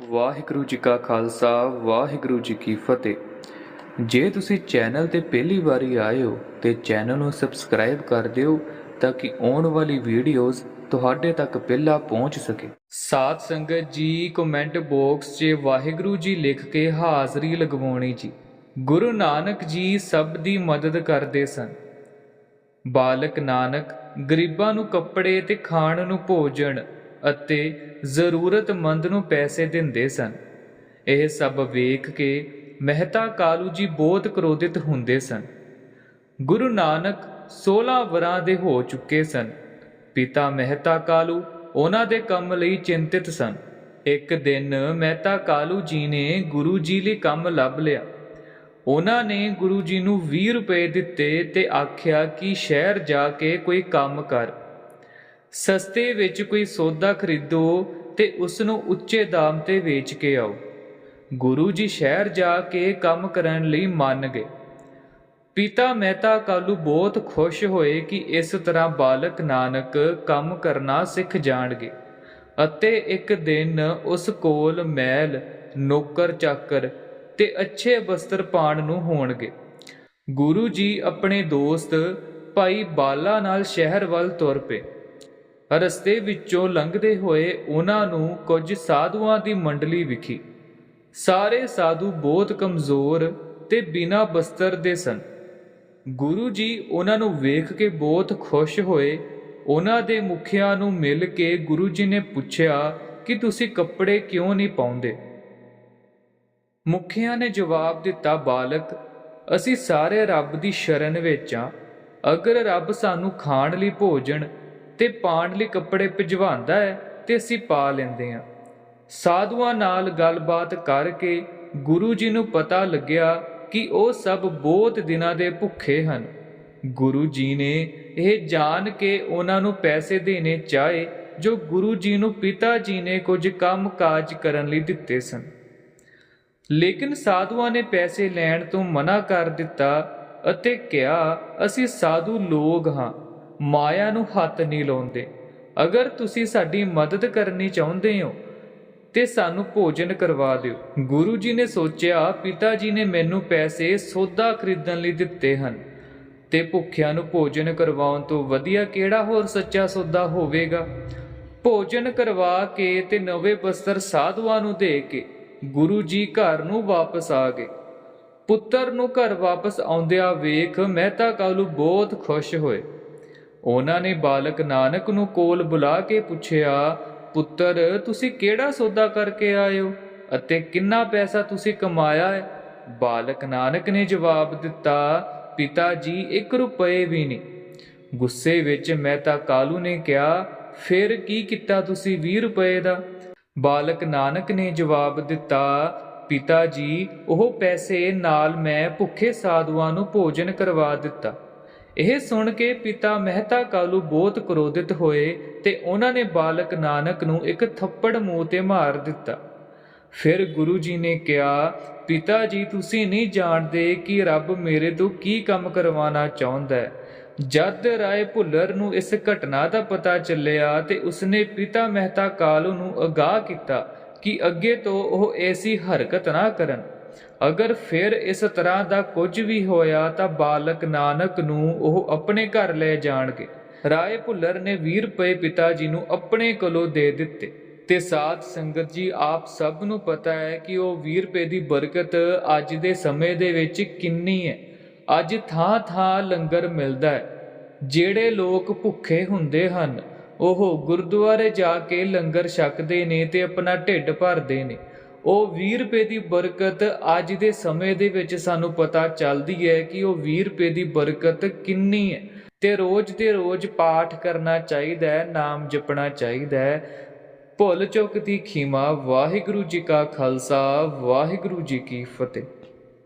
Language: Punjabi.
ਵਾਹਿਗੁਰੂ ਜੀ ਕਾ ਖਾਲਸਾ, ਵਾਹਿਗੁਰੂ ਜੀ ਕੀ ਫਤਿਹ। ਜੇ ਤੁਸੀਂ ਚੈਨਲ ਤੇ ਪਹਿਲੀ ਵਾਰੀ ਆਏ ਹੋ ਤੇ ਚੈਨਲ ਨੂੰ ਸਬਸਕ੍ਰਾਈਬ ਕਰ ਦਿਓ ਤਾਂ ਕਿ ਆਉਣ ਵਾਲੀ ਵੀਡੀਓਜ਼ ਤੁਹਾਡੇ ਤੱਕ ਪਹਿਲਾਂ ਪਹੁੰਚ ਸਕੇ। ਸਾਧ ਸੰਗਤ ਜੀ ਕਮੈਂਟ ਬਾਕਸ 'ਚ ਵਾਹਿਗੁਰੂ ਜੀ ਲਿਖ ਕੇ ਹਾਜ਼ਰੀ ਲਗਵਾਉਣੀ ਜੀ। ਗੁਰੂ ਨਾਨਕ ਜੀ ਸਭ ਦੀ ਮਦਦ ਕਰਦੇ ਸਨ। ਬਾਲਕ ਨਾਨਕ, ਗਰੀਬਾਂ ਨੂੰ ਕੱਪੜੇ ਤੇ ਖਾਣ ਨੂੰ ਭੋਜਨ ਅਤੇ ਜ਼ਰੂਰਤਮੰਦ ਨੂੰ ਪੈਸੇ ਦਿੰਦੇ ਸਨ। ਇਹ ਸਭ ਵੇਖ ਕੇ ਮਹਿਤਾ ਕਾਲੂ ਜੀ ਬਹੁਤ ਕ੍ਰੋਧਿਤ ਹੁੰਦੇ ਸਨ। ਗੁਰੂ ਨਾਨਕ 16 ਵਰਾਂ ਦੇ ਹੋ ਚੁੱਕੇ ਸਨ। ਪਿਤਾ ਮਹਿਤਾ ਕਾਲੂ ਉਹਨਾਂ ਦੇ ਕੰਮ ਲਈ ਚਿੰਤਿਤ ਸਨ। ਇੱਕ ਦਿਨ ਮਹਿਤਾ ਕਾਲੂ ਜੀ ਨੇ ਗੁਰੂ ਜੀ ਲਈ ਕੰਮ ਲੱਭ ਲਿਆ। ਉਹਨਾਂ ਨੇ ਗੁਰੂ ਜੀ ਨੂੰ 20 ਰੁਪਏ ਦਿੱਤੇ ਤੇ ਆਖਿਆ ਕਿ ਸ਼ਹਿਰ ਜਾ ਕੇ ਕੋਈ ਕੰਮ ਕਰ। ਸਸਤੇ ਵਿੱਚ ਕੋਈ ਸੌਦਾ ਖਰੀਦੋ ਤੇ ਉਸ ਨੂੰ ਉੱਚੇ ਦਾਮ ਤੇ ਵੇਚ ਕੇ ਆਓ। ਗੁਰੂ ਜੀ ਸ਼ਹਿਰ ਜਾ ਕੇ ਕੰਮ ਕਰਨ ਲਈ ਮੰਨ ਗਏ। ਪਿਤਾ ਮਹਿਤਾ ਕਾਲੂ ਬਹੁਤ ਖੁਸ਼ ਹੋਏ ਕਿ ਇਸ ਤਰ੍ਹਾਂ ਬਾਲਕ ਨਾਨਕ ਕੰਮ ਕਰਨਾ ਸਿੱਖ ਜਾਣਗੇ ਅਤੇ ਇੱਕ ਦਿਨ ਉਸ ਕੋਲ ਮਹਿਲ ਨੌਕਰ ਚਾਕਰ ਤੇ ਅੱਛੇ ਵਸਤਰ ਪਾਣ ਨੂੰ ਹੋਣਗੇ। ਗੁਰੂ ਜੀ ਆਪਣੇ ਦੋਸਤ ਭਾਈ ਬਾਲਾ ਨਾਲ ਸ਼ਹਿਰ ਵੱਲ ਤੁਰ ਪਏ। ਰਸਤੇ ਵਿੱਚੋਂ ਲੰਘਦੇ ਹੋਏ ਉਹਨਾਂ ਨੂੰ ਕੁਝ ਸਾਧੂਆਂ ਦੀ ਮੰਡਲੀ ਵਿਖੀ। ਸਾਰੇ ਸਾਧੂ ਬਹੁਤ ਕਮਜ਼ੋਰ ਤੇ ਬਿਨਾਂ ਬਸਤਰ ਦੇ ਸਨ। ਗੁਰੂ ਜੀ ਉਹਨਾਂ ਨੂੰ ਵੇਖ ਕੇ ਬਹੁਤ ਖੁਸ਼ ਹੋਏ। ਉਹਨਾਂ ਦੇ ਮੁਖੀਆਂ ਨੂੰ ਮਿਲ ਕੇ ਗੁਰੂ ਜੀ ਨੇ ਪੁੱਛਿਆ ਕਿ ਤੁਸੀਂ ਕੱਪੜੇ ਕਿਉਂ ਨਹੀਂ ਪਾਉਂਦੇ? ਮੁਖੀਆਂ ਨੇ ਜਵਾਬ ਦਿੱਤਾ, ਬਾਲਕ, ਅਸੀਂ ਸਾਰੇ ਰੱਬ ਦੀ ਸ਼ਰਨ ਵਿੱਚ ਆ ਅਗਰ ਰੱਬ ਸਾਨੂੰ ਖਾਣ ਲਈ ਭੋਜਨ ਤੇ ਪਾਣ ਲਈ ਕੱਪੜੇ ਭਿਜਵਾਉਂਦਾ ਹੈ ਤੇ ਅਸੀਂ ਪਾ ਲੈਂਦੇ ਹਾਂ। ਸਾਧੂਆਂ ਨਾਲ ਗੱਲਬਾਤ ਕਰਕੇ ਗੁਰੂ ਜੀ ਨੂੰ ਪਤਾ ਲੱਗਿਆ ਕਿ ਉਹ ਸਭ ਬਹੁਤ ਦਿਨਾਂ ਦੇ ਭੁੱਖੇ ਹਨ। ਗੁਰੂ ਜੀ ਨੇ ਇਹ ਜਾਣ ਕੇ ਉਹਨਾਂ ਨੂੰ ਪੈਸੇ ਦੇਣੇ ਚਾਹੇ, ਜੋ ਗੁਰੂ ਜੀ ਨੂੰ ਪਿਤਾ ਜੀ ਨੇ ਕੁਝ ਕੰਮ ਕਾਜ ਕਰਨ ਲਈ ਦਿੱਤੇ ਸਨ। ਲੇਕਿਨ ਸਾਧੂਆਂ ਨੇ ਪੈਸੇ ਲੈਣ ਤੋਂ ਮਨਾ ਕਰ ਦਿੱਤਾ ਅਤੇ ਕਿਹਾ, ਅਸੀਂ ਸਾਧੂ ਲੋਕ ਹਾਂ। ਮਾਇਆ ਨੂੰ ਹੱਥ ਨਹੀਂ ਲਾਉਂਦੇ। ਅਗਰ ਤੁਸੀਂ ਸਾਡੀ ਮਦਦ ਕਰਨੀ ਚਾਹੁੰਦੇ ਹੋ, ਤੇ ਸਾਨੂੰ ਭੋਜਨ ਕਰਵਾ ਦਿਓ। ਗੁਰੂ ਜੀ ਨੇ ਸੋਚਿਆ, ਪਿਤਾ ਜੀ ਨੇ ਮੈਨੂੰ ਪੈਸੇ ਸੌਦਾ ਖਰੀਦਣ ਲਈ ਦਿੱਤੇ ਹਨ, ਤੇ ਭੁੱਖਿਆਂ ਨੂੰ ਭੋਜਨ ਕਰਵਾਉਣ ਤੋਂ ਵਧੀਆ ਕਿਹੜਾ ਹੋਰ ਸੱਚਾ ਸੌਦਾ ਹੋਵੇਗਾ? ਭੋਜਨ ਕਰਵਾ ਕੇ ਤੇ ਨਵੇਂ ਬਸਤਰ ਸਾਧੂਆਂ ਨੂੰ ਦੇ ਕੇ ਗੁਰੂ ਜੀ ਘਰ ਨੂੰ ਵਾਪਸ ਆ ਗਏ। ਪੁੱਤਰ ਨੂੰ ਘਰ ਵਾਪਸ ਆਉਂਦਿਆਂ ਵੇਖ ਮਹਿਤਾ ਕਾਲੂ ਬਹੁਤ ਖੁਸ਼ ਹੋਏ। ਉਹਨਾਂ ਨੇ ਬਾਲਕ ਨਾਨਕ ਨੂੰ ਕੋਲ ਬੁਲਾ ਕੇ ਪੁੱਛਿਆ, ਪੁੱਤਰ, ਤੁਸੀਂ ਕਿਹੜਾ ਸੌਦਾ ਕਰਕੇ ਆਏ ਹੋ ਅਤੇ ਕਿੰਨਾ ਪੈਸਾ ਤੁਸੀਂ ਕਮਾਇਆ ਹੈ? ਬਾਲਕ ਨਾਨਕ ਨੇ ਜਵਾਬ ਦਿੱਤਾ, ਪਿਤਾ ਜੀ 1 ਰੁਪਏ ਵੀ ਨਹੀਂ। ਗੁੱਸੇ ਵਿੱਚ ਮਹਿਤਾ ਕਾਲੂ ਨੇ ਕਿਹਾ, ਫਿਰ ਕੀ ਕੀਤਾ ਤੁਸੀਂ 20 ਰੁਪਏ ਦਾ? ਬਾਲਕ ਨਾਨਕ ਨੇ ਜਵਾਬ ਦਿੱਤਾ, ਪਿਤਾ ਜੀ, ਉਹ ਪੈਸੇ ਨਾਲ ਮੈਂ ਭੁੱਖੇ ਸਾਧੂਆਂ ਨੂੰ ਭੋਜਨ ਕਰਵਾ ਦਿੱਤਾ। ਇਹ ਸੁਣ ਕੇ ਪਿਤਾ ਮਹਿਤਾ ਕਾਲੂ ਬਹੁਤ ਕ੍ਰੋਧਿਤ ਹੋਏ ਤੇ ਉਹਨਾਂ ਨੇ ਬਾਲਕ ਨਾਨਕ ਨੂੰ ਇੱਕ ਥੱਪੜ ਮੂੰਹ ਤੇ ਮਾਰ ਦਿੱਤਾ। ਫਿਰ ਗੁਰੂ ਜੀ ਨੇ ਕਿਹਾ, ਪਿਤਾ ਜੀ, ਤੁਸੀਂ ਨਹੀਂ ਜਾਣਦੇ ਕਿ ਰੱਬ ਮੇਰੇ ਤੋਂ ਕੀ ਕੰਮ ਕਰਵਾਉਣਾ ਚਾਹੁੰਦਾ ਹੈ। ਜਦ ਰਾਏ ਭੁੱਲਰ ਨੂੰ ਇਸ ਘਟਨਾ ਦਾ ਪਤਾ ਚੱਲਿਆ ਤੇ ਉਸਨੇ ਪਿਤਾ ਮਹਿਤਾ ਕਾਲੂ ਨੂੰ ਅਗਾਹ ਕੀਤਾ ਕਿ ਅੱਗੇ ਤੋਂ ਉਹ ਐਸੀ ਹਰਕਤ ਨਾ ਕਰਨ। ਅਗਰ ਫਿਰ ਇਸ ਤਰ੍ਹਾਂ ਦਾ ਕੁਝ ਵੀ ਹੋਇਆ ਤਾਂ ਬਾਲਕ ਨਾਨਕ ਨੂੰ ਉਹ ਆਪਣੇ ਘਰ ਲੈ ਜਾਣਗੇ। ਰਾਏ ਭੁੱਲਰ ਨੇ 20 ਰੁਪਏ ਪਿਤਾ ਜੀ ਨੂੰ ਆਪਣੇ ਕੋਲੋਂ ਦੇ ਦਿੱਤੇ। ਤੇ ਸਾਧ ਸੰਗਤ ਜੀ, ਆਪ ਸਭ ਨੂੰ ਪਤਾ ਹੈ ਕਿ ਉਹ 20 ਰੁਪਏ ਦੀ ਬਰਕਤ ਅੱਜ ਦੇ ਸਮੇਂ ਦੇ ਵਿੱਚ ਕਿੰਨੀ ਹੈ। ਅੱਜ ਥਾਂ ਥਾਂ ਲੰਗਰ ਮਿਲਦਾ ਹੈ। ਜਿਹੜੇ ਲੋਕ ਭੁੱਖੇ ਹੁੰਦੇ ਹਨ, ਉਹ ਗੁਰਦੁਆਰੇ ਜਾ ਕੇ ਲੰਗਰ ਛਕਦੇ ਨੇ ਤੇ ਆਪਣਾ ਢਿੱਡ ਭਰਦੇ ਨੇ। ਉਹ 20 ਰੁਪਏ ਦੀ ਬਰਕਤ ਅੱਜ ਦੇ ਸਮੇਂ ਦੇ ਵਿੱਚ ਸਾਨੂੰ ਪਤਾ ਚੱਲਦੀ ਹੈ ਕਿ ਉਹ 20 ਰੁਪਏ ਦੀ ਬਰਕਤ ਕਿੰਨੀ ਹੈ। ਤੇ ਰੋਜ਼ ਤੇ ਰੋਜ਼ ਪਾਠ ਕਰਨਾ ਚਾਹੀਦਾ ਹੈ, ਨਾਮ ਜਪਣਾ ਚਾਹੀਦਾ ਹੈ। ਭੁੱਲ ਚੁੱਕ ਦੀ ਖੀਮਾ, ਵਾਹਿਗੁਰੂ ਜੀ ਕਾ ਖਾਲਸਾ, ਵਾਹਿਗੁਰੂ ਜੀ ਕੀ ਫਤਿਹ।